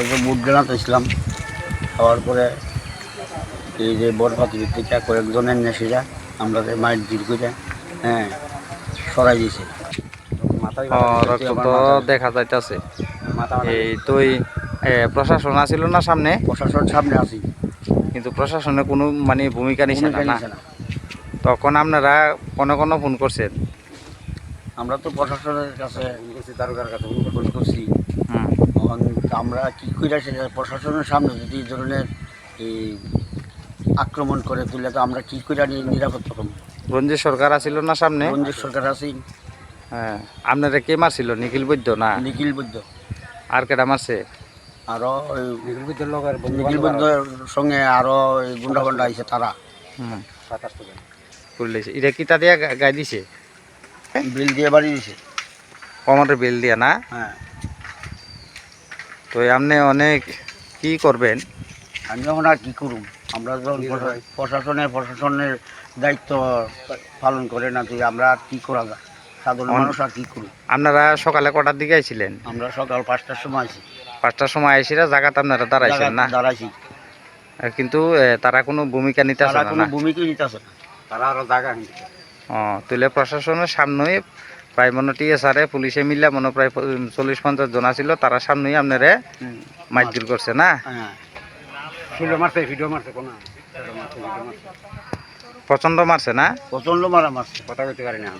তারপর বুট গ্রানাত ইসলাম খাওয়ার পরে এই যে বরফাতির থেকে কয়েকজনের নেশিরা আমরা যে মায়ের দীর করে হ্যাঁ সরাই দিয়েছে। রক্ত তো দেখা যাইতেছে। এই তুই প্রশাসন আছিল না সামনে? প্রশাসন সামনে আছি। কিন্তু প্রশাসনে কোনো মানে ভূমিকা নিছে না? নিছে না। তখন আপনারা কোনো কোনো ফোন করছেন? আমরা তো প্রশাসনের কাছে দারোগার কাছে ফোন করছি আমরা কি করে সেটা প্রশাসনের সামনে যদি এই ধরনের এই আক্রমণ করে তুলে তো আমরা কি করে নি- নিরাপত্তা পাবো? রঞ্জিত সরকার আছিল না সামনে? রঞ্জিত সরকার আছি। হ্যাঁ। আপনারা কে মারছিল? নিখিল বৈদ্য না? নিখিল বৈদ্য। আর কেটা মারছে? আরও নিখিল বৈদ্যর লগের নিখিল বৈদ্যর সঙ্গে আরও গুন্ডা গুন্ডা আইছে তারা। হুম। সাতাশ করলেছে এটা কিতা দিয়া গা- গাই দিছে? বিল দিয়ে বাড়ি দিছে। বিল দিয়া না? হ্যাঁ। তো আপনি অনেক কি করবেন? আমি এখন আর কী করুম? আমরা যখন প্রশাসনের প্রশাসনের দায়িত্ব পালন করে না তুই আমরা আর কী করা যায়? সাধারণ মানুষ আর কী আপনারা সকালে কটার দিকে আইছিলেন? আমরা সকাল পাঁচটার সময় আছি পাঁচটার সময় আইসিরা জায়গাতে আপনারা দাঁড়াইছেন না? দাঁড়াইছি। কিন্তু তারা কোনো ভূমিকা নিতে তারা না কোনো ভূমিকা নিতেছে না। তারা আরও জায়গা নিতে। তুলে প্রশাসনের সামনেই প্রায় মনে টিএসআরে পুলিশে মিললে মনে প্রায় চল্লিশ পঞ্চাশ জন ছিল তারা সামনেই আপনারে মারধর করছে না? প্রচণ্ড মারছে না? প্রচণ্ড মারা মারছে কথা বলতে পারি না